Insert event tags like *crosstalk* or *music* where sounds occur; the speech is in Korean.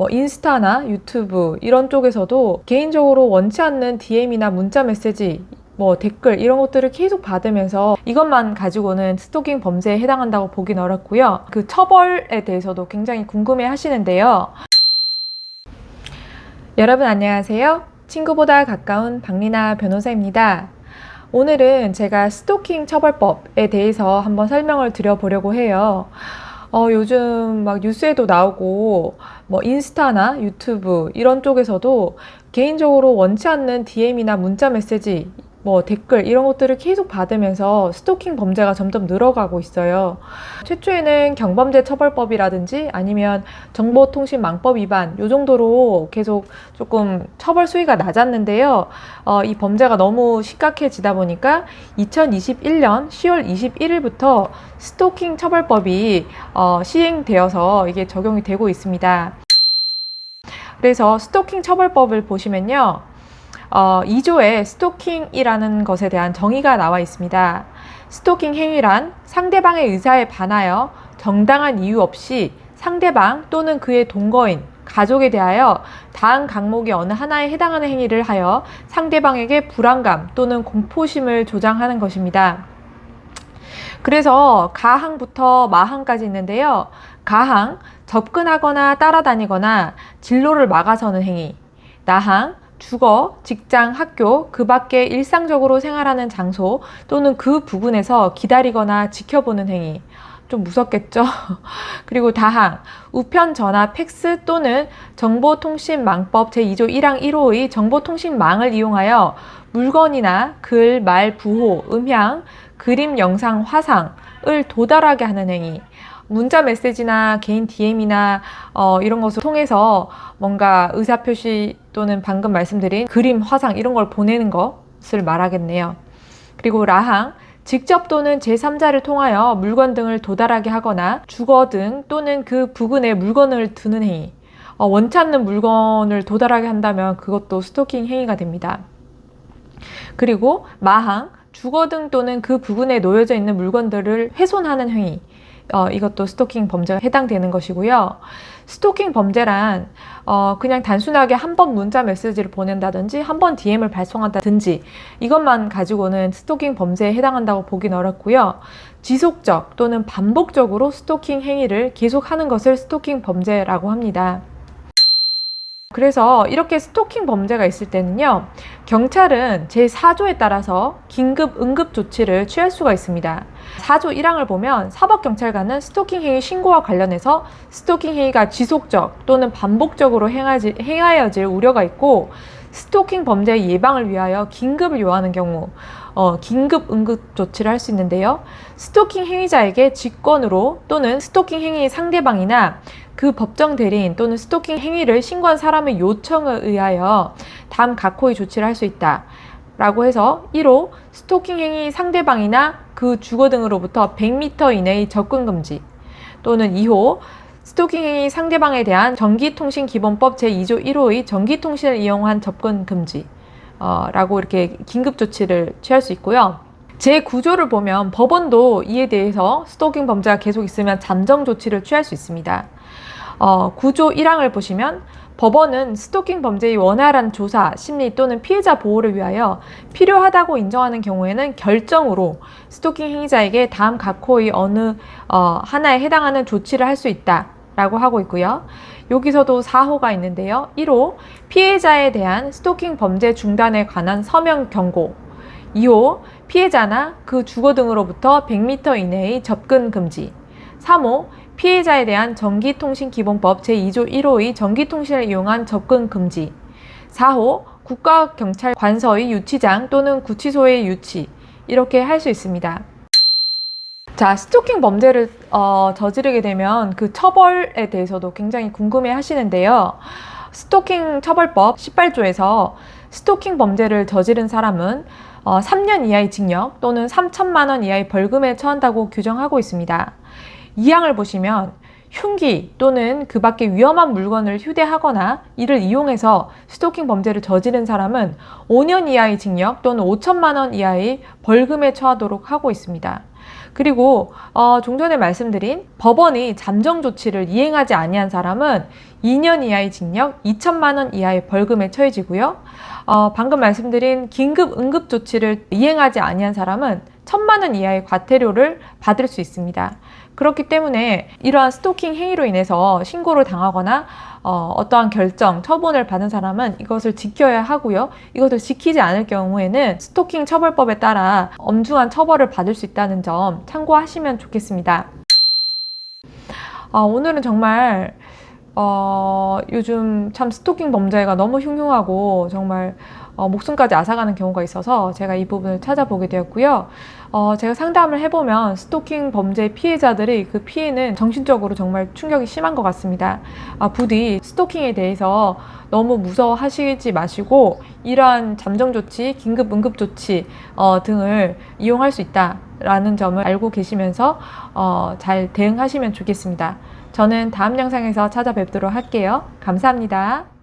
뭐 인스타나 유튜브 이런 쪽에서도 개인적으로 원치 않는 DM이나 문자 메시지 뭐 댓글 이런 것들을 계속 받으면서 이것만 가지고는 스토킹 범죄에 해당한다고 보긴 어렵고요. 그 처벌에 대해서도 굉장히 궁금해 하시는데요. 여러분 안녕하세요. 친구보다 가까운 박리나 변호사입니다. 오늘은 제가 스토킹 처벌법에 대해서 한번 설명을 드려보려고 해요. 어, 요즘 막 뉴스에도 나오고 뭐 인스타나 유튜브 이런 쪽에서도 개인적으로 원치 않는 DM이나 문자 메시지 뭐 댓글 이런 것들을 계속 받으면서 스토킹 범죄가 점점 늘어가고 있어요. 최초에는 경범죄 처벌법이라든지 아니면 정보통신망법 위반 요 정도로 계속 조금 처벌 수위가 낮았는데요. 어, 이 범죄가 너무 심각해지다 보니까 2021년 10월 21일부터 스토킹 처벌법이 어, 시행되어서 이게 적용이 되고 있습니다. 그래서 스토킹 처벌법을 보시면요. 어, 2조에 스토킹이라는 것에 대한 정의가 나와 있습니다. 스토킹 행위란 상대방의 의사에 반하여 정당한 이유 없이 상대방 또는 그의 동거인, 가족에 대하여 다음 강목의 어느 하나에 해당하는 행위를 하여 상대방에게 불안감 또는 공포심을 조장하는 것입니다. 그래서 가항부터 마항까지 있는데요. 가항, 접근하거나 따라다니거나 진로를 막아서는 행위. 나항, 주거, 직장, 학교, 그 밖에 일상적으로 생활하는 장소 또는 그 부근에서 기다리거나 지켜보는 행위. 좀 무섭겠죠? *laughs* 그리고 다항, 우편 전화, 팩스 또는 정보통신망법 제2조 1항 1호의 정보통신망을 이용하여 물건이나 글, 말, 부호, 음향, 그림, 영상, 화상을 도달하게 하는 행위. 문자 메시지나 개인 DM이나 어, 이런 것을 통해서 뭔가 의사표시 또는 방금 말씀드린 그림, 화상 이런 걸 보내는 것을 말하겠네요. 그리고 라항, 직접 또는 제3자를 통하여 물건 등을 도달하게 하거나 주거 등 또는 그 부근에 물건을 두는 행위. 어, 원치 않는 물건을 도달하게 한다면 그것도 스토킹 행위가 됩니다. 그리고 마항, 주거 등 또는 그 부근에 놓여져 있는 물건들을 훼손하는 행위. 어, 이것도 스토킹 범죄가 해당되는 것이고요. 스토킹 범죄란 어, 그냥 단순하게 한 번 문자 메시지를 보낸다든지 한 번 DM을 발송한다든지 이것만 가지고는 스토킹 범죄에 해당한다고 보긴 어렵고요. 지속적 또는 반복적으로 스토킹 행위를 계속하는 것을 스토킹 범죄라고 합니다. 그래서 이렇게 스토킹 범죄가 있을 때는요, 경찰은 제4조에 따라서 긴급 응급 조치를 취할 수가 있습니다. 4조 1항을 보면 사법경찰관은 스토킹 행위 신고와 관련해서 스토킹 행위가 지속적 또는 반복적으로 행하지, 행하여질 우려가 있고, 스토킹 범죄 예방을 위하여 긴급을 요하는 경우, 어, 긴급 응급 조치를 할 수 있는데요. 스토킹 행위자에게 직권으로 또는 스토킹 행위 상대방이나 그 법정 대리인 또는 스토킹 행위를 신고한 사람의 요청에 의하여 다음 각 호의 조치를 할 수 있다. 라고 해서 1호 스토킹 행위 상대방이나 그 주거 등으로부터 100m 이내의 접근 금지 또는 2호 스토킹 행위 상대방에 대한 전기통신기본법 제2조 1호의 전기통신을 이용한 접근 금지 어, 라고 이렇게 긴급 조치를 취할 수 있고요. 제 구조를 보면 법원도 이에 대해서 스토킹 범죄가 계속 있으면 잠정 조치를 취할 수 있습니다. 어, 구조 1항을 보시면 법원은 스토킹 범죄의 원활한 조사, 심리 또는 피해자 보호를 위하여 필요하다고 인정하는 경우에는 결정으로 스토킹 행위자에게 다음 각호의 어느 어, 하나에 해당하는 조치를 할 수 있다. 라고 하고 있고요. 여기서도 4호가 있는데요. 1호, 피해자에 대한 스토킹 범죄 중단에 관한 서명 경고. 2호, 피해자나 그 주거 등으로부터 100m 이내의 접근 금지. 3호, 피해자에 대한 전기통신기본법 제2조 1호의 전기통신을 이용한 접근 금지. 4호, 국가경찰 관서의 유치장 또는 구치소의 유치. 이렇게 할 수 있습니다. 자, 스토킹 범죄를 어, 저지르게 되면 그 처벌에 대해서도 굉장히 궁금해 하시는데요. 스토킹 처벌법 18조에서 스토킹 범죄를 저지른 사람은 어, 3년 이하의 징역 또는 3천만 원 이하의 벌금에 처한다고 규정하고 있습니다. 이 항을 보시면 흉기 또는 그 밖에 위험한 물건을 휴대하거나 이를 이용해서 스토킹 범죄를 저지른 사람은 5년 이하의 징역 또는 5천만 원 이하의 벌금에 처하도록 하고 있습니다. 그리고 어, 종 전에 말씀드린 법원이 잠정 조치를 이행하지 아니한 사람은 2년 이하의 징역, 2천만 원 이하의 벌금에 처해지고요. 어, 방금 말씀드린 긴급 응급 조치를 이행하지 아니한 사람은 천만 원 이하의 과태료를 받을 수 있습니다. 그렇기 때문에 이러한 스토킹 행위로 인해서 신고를 당하거나 어, 어떠한 결정, 처분을 받은 사람은 이것을 지켜야 하고요. 이것을 지키지 않을 경우에는 스토킹 처벌법에 따라 엄중한 처벌을 받을 수 있다는 점 참고하시면 좋겠습니다. 어, 오늘은 정말 어, 요즘 참 스토킹 범죄가 너무 흉흉하고 정말 어, 목숨까지 앗아가는 경우가 있어서 제가 이 부분을 찾아보게 되었고요. 어, 제가 상담을 해보면 스토킹 범죄 피해자들이 그 피해는 정신적으로 정말 충격이 심한 것 같습니다. 아, 부디 스토킹에 대해서 너무 무서워하시지 마시고 이러한 잠정 조치, 긴급 응급 조치 어, 등을 이용할 수 있다라는 점을 알고 계시면서 어, 잘 대응하시면 좋겠습니다. 저는 다음 영상에서 찾아뵙도록 할게요. 감사합니다.